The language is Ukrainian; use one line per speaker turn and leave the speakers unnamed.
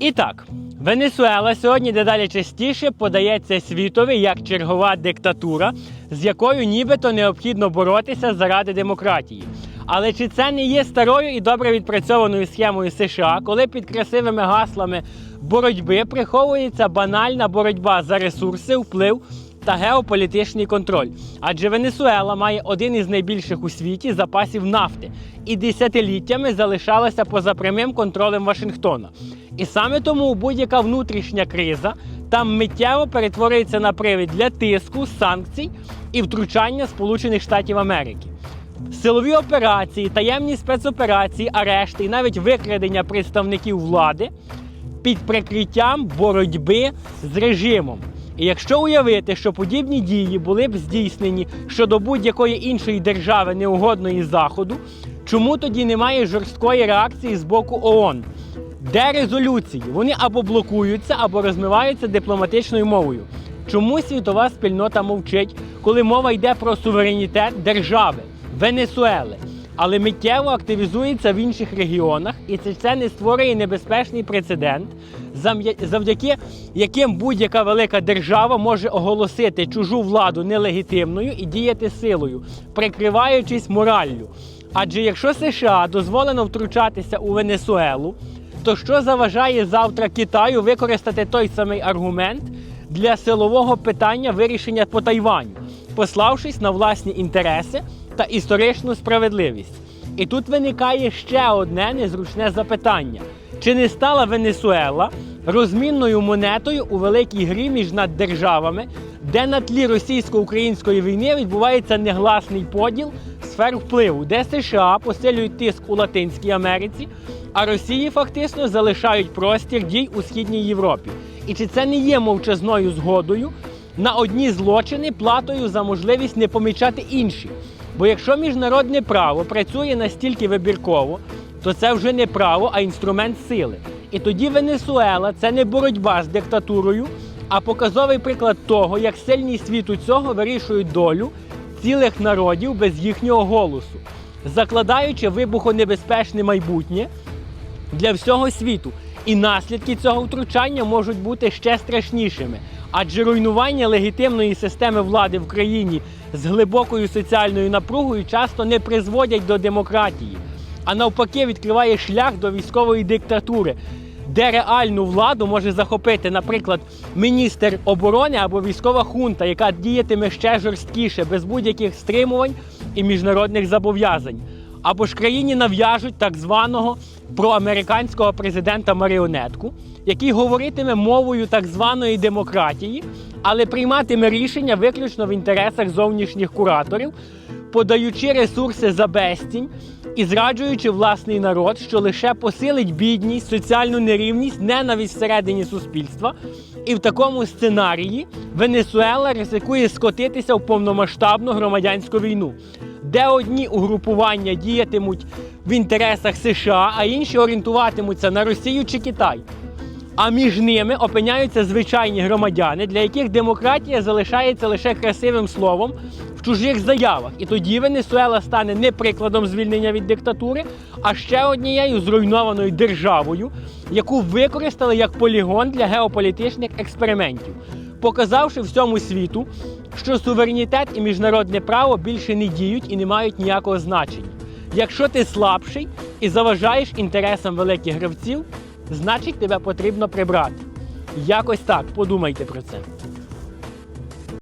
І так, Венесуела сьогодні дедалі частіше подається світові як чергова диктатура, з якою нібито необхідно боротися заради демократії. Але чи це не є старою і добре відпрацьованою схемою США, коли під красивими гаслами боротьби приховується банальна боротьба за ресурси, вплив та геополітичний контроль? Адже Венесуела має один із найбільших у світі запасів нафти і десятиліттями залишалася поза прямим контролем Вашингтона. І саме тому будь-яка внутрішня криза там миттєво перетворюється на привід для тиску, санкцій і втручання Сполучених Штатів Америки. Силові операції, таємні спецоперації, арешти і навіть викрадення представників влади під прикриттям боротьби з режимом. І якщо уявити, що подібні дії були б здійснені щодо будь-якої іншої держави неугодної Заходу, чому тоді немає жорсткої реакції з боку ООН? Де резолюції? Вони або блокуються, або розмиваються дипломатичною мовою. Чому світова спільнота мовчить, коли мова йде про суверенітет держави Венесуели, але миттєво активізується в інших регіонах, і це, це не створює небезпечний прецедент, завдяки яким будь-яка велика держава може оголосити чужу владу нелегітимною і діяти силою, прикриваючись мораллю. Адже якщо США дозволено втручатися у Венесуелу, то що заважає завтра Китаю використати той самий аргумент для силового питання вирішення по Тайваню, пославшись на власні інтереси та історичну справедливість? І тут виникає ще одне незручне запитання: чи не стала Венесуела розмінною монетою у великій грі між наддержавами, де на тлі російсько-української війни відбувається негласний поділ сфер впливу, де США посилюють тиск у Латинській Америці, а Росії фактично залишають простір дій у східній Європі. І чи це не є мовчазною згодою на одні злочини платою за можливість не помічати інші? Бо якщо міжнародне право працює настільки вибірково, то це вже не право, а інструмент сили. І тоді Венесуела це не боротьба з диктатурою, а показовий приклад того, як сильні світу цього вирішують долю цілих народів без їхнього голосу, закладаючи вибухонебезпечне майбутнє для всього світу. І наслідки цього втручання можуть бути ще страшнішими, адже руйнування легітимної системи влади в країні з глибокою соціальною напругою часто не призводять до демократії, а навпаки відкриває шлях до військової диктатури, де реальну владу може захопити, наприклад, міністр оборони або військова хунта, яка діятиме ще жорсткіше, без будь-яких стримувань і міжнародних зобов'язань. Або ж країні нав'яжуть так званого проамериканського президента маріонетку, який говоритиме мовою так званої демократії, але прийматиме рішення виключно в інтересах зовнішніх кураторів, подаючи ресурси за безцінь і зраджуючи власний народ, що лише посилить бідність, соціальну нерівність, ненависть всередині суспільства. І в такому сценарії Венесуела ризикує скотитися в повномасштабну громадянську війну, де одні угрупування діятимуть в інтересах США, а інші орієнтуватимуться на Росію чи Китай. А між ними опиняються звичайні громадяни, для яких демократія залишається лише красивим словом в чужих заявах. І тоді Венесуела стане не прикладом звільнення від диктатури, а ще однією зруйнованою державою, яку використали як полігон для геополітичних експериментів, показавши всьому світу, що суверенітет і міжнародне право більше не діють і не мають ніякого значення. Якщо ти слабший і заважаєш інтересам великих гравців, значить тебе потрібно прибрати. Якось так, подумайте про це.